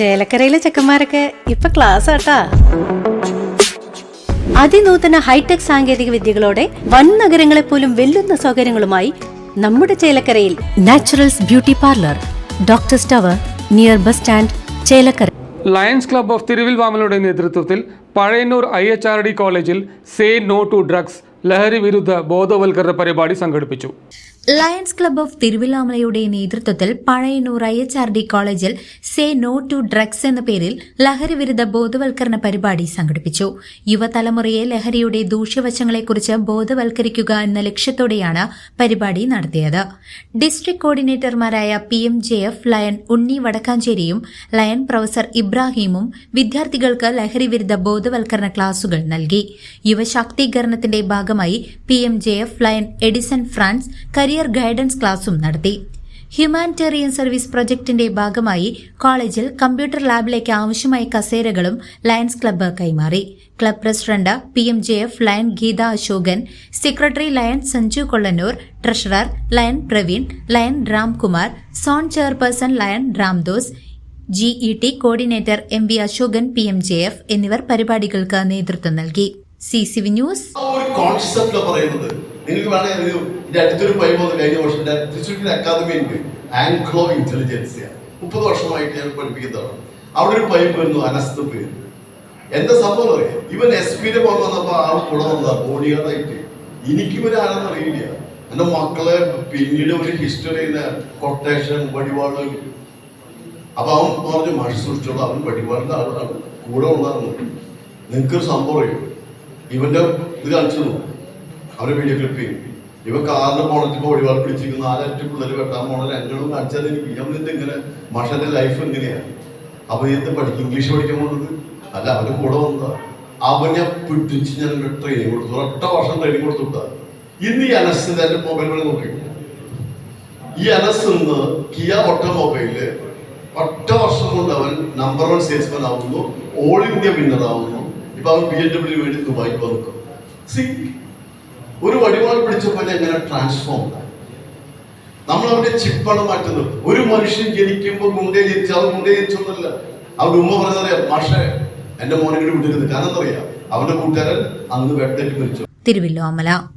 ചേലക്കരയിലെ ചെക്കന്മാരൊക്കെ ഇപ്പൊ ക്ലാസ് ആട്ടാ. അതിനൂതന ഹൈടെക് സാങ്കേതിക വിദ്യകളോടെ വൻ നഗരങ്ങളെ പോലും വെല്ലുന്ന സൗകര്യങ്ങളുമായി നമ്മുടെ ചേലക്കരയിൽ naturals beauty parlour doctor സ്റ്റവർ near bus stand Chelakkara. Lions club of തിരുവിൽവാമലയുടെ നേതൃത്വത്തിൽ Pazhayannur I H R D കോളേജിൽ സേ നോ ടു ഡ്രഗ്സ് ലഹരി വിരുദ്ധ ബോധവൽക്കരണ പരിപാടി സംഘടിപ്പിച്ചു. ലയൺസ് ക്ലബ് ഓഫ് തിരുവില്ലാമലയുടെ നേതൃത്വത്തിൽ Pazhayannur I H R D കോളേജിൽ സേ നോ ടു ഡ്രഗ്സ് എന്ന പേരിൽ ലഹരി വിരുദ്ധ ബോധവൽക്കരണ പരിപാടി സംഘടിപ്പിച്ചു. യുവതലമുറയെ ലഹരിയുടെ ദൂഷ്യവശങ്ങളെക്കുറിച്ച് ബോധവൽക്കരിക്കുക എന്ന ലക്ഷ്യത്തോടെയാണ് പരിപാടി നടത്തിയത്. District കോർഡിനേറ്റർമാരായ P M J F lion Unni വടക്കാഞ്ചേരിയും lion professor ഇബ്രാഹിമും വിദ്യാർത്ഥികൾക്ക് ലഹരി വിരുദ്ധ ബോധവൽക്കരണ ക്ലാസുകൾ നൽകി. യുവശാക്തീകരണത്തിന്റെ ഭാഗമായി P M J F lion Edison Frans career guidance ക്ലാസും നടത്തി. ഹ്യൂമാനിറ്റേറിയൻ സർവീസ് പ്രൊജക്ടിന്റെ ഭാഗമായി കോളേജിൽ കമ്പ്യൂട്ടർ ലാബിലേക്ക് ആവശ്യമായ കസേരകളും ലയൺസ് ക്ലബ്ബ് കൈമാറി. Club president P M J F lion Geetha Ashokan secretary lion Sanju Kollannur treasurer lion Praveen lion Ramkumar zone chairperson lion Ramdas G E T coordinator M V Ashokan P M J F എന്നിവർ പരിപാടികൾക്ക് നേതൃത്വം നൽകി. C C V news. പറയുന്നത്. നിങ്ങൾക്ക് വേണേ ഒരു ഇതിന്റെ അടുത്തൊരു പൈ വന്ന് കഴിഞ്ഞ വർഷം തൃശ്ശൂരിന്റെ അക്കാദമി ഉണ്ട്. ആംഗ്ലോ ഇന്റലിജൻസിയ മുപ്പത് വർഷമായിട്ട് ഞാൻ പഠിപ്പിക്കുന്നതാണ്. അവിടെ ഒരു പൈപ്പ് വരുന്നു അനസ്ത പേര്. എന്താ സംഭവം അറിയാം? ഇവൻ എസ് പിന്റെ പുറം വന്നപ്പോ ആൾ കൂടെ വന്നതാ ബോഡി എനിക്കും എനിക്ക് ആരാന്ന് അറിയില്ല. എന്റെ മക്കളെ പിന്നീട് ഒരു ഹിസ്റ്ററി കൊട്ടേഷൻ വടിവാൾ അപ്പൊ അവൻ പറഞ്ഞു മഴ സൃഷ്ടിച്ചോളൂ അവൻ വടിവാളിന്റെ ആളാണ്. കൂടെ നിങ്ങൾക്ക് നിങ്ങൾക്കൊരു സംഭവം ഇവന്റെ ഇത് കാണിച്ചു അവരെ വീഡിയോ ക്ലിപ്പ് ചെയ്യും. ഇവ കാറിന് പോണത്തിപ്പോ ഒഴിവാൾ പിടിച്ചിരിക്കുന്ന. നാലഞ്ച് പിള്ളേർ വെട്ടാൻ പോണ രണ്ടും കാണിച്ചാൽ എനിക്ക് അവനെന്ത് ഇങ്ങനെ മഷന്റെ ലൈഫ് എങ്ങനെയാണ് അപ്പൊ എന്ത് പഠിക്കും. ഇംഗ്ലീഷ് പഠിക്കാൻ പോണത്. അല്ല അവന്റെ കൂടെ വന്നതാ. അവനെ പിടിച്ച് ഞാൻ ട്രെയിനിങ് കൊടുത്തു. ഒറ്റ വർഷം ട്രെയിനിങ് കൊടുത്തുവിട്ടാ. ഇന്ന് ഈ അനസ് എന്റെ മൊബൈൽ വഴി നോക്കി ഈ അനസ് ഇന്ന് കിയ ഓട്ടോമൊബൈലിൽ ഒറ്റ വർഷം കൊണ്ട് അവൻ നമ്പർ വൺ സെയിൽസ്മാൻ ആവുന്നു. ഓൾ ഇന്ത്യ വിന്നർ ആവുന്നു. ഇപ്പൊ അവൻ ബി എം ഡബ്ല്യു വേണ്ടി ദുബായിൽ വന്നു ഒരു വടിവാൾ പിടിച്ചപ്പോൾ എങ്ങനെ ട്രാൻസ്ഫോം നമ്മൾ അവരുടെ ചിപ്പാണ് മാറ്റുന്നത് ഒരു മനുഷ്യൻ ജനിക്കുമ്പോൾ മുണ്ടേ ജനിച്ചു അത് മുണ്ടേ ജനിച്ചൊന്നുമല്ല അവരുടെ ഉമ്മ പറഞ്ഞറിയാം മാഷേ എന്റെ മോനെ കൂടി വിടരുത് കാരണം പറയാ അവന്റെ കൂട്ടുകാരൻ അന്ന് വെട്ടേറ്റ് മരിച്ചു. തിരുവില്ലോമല.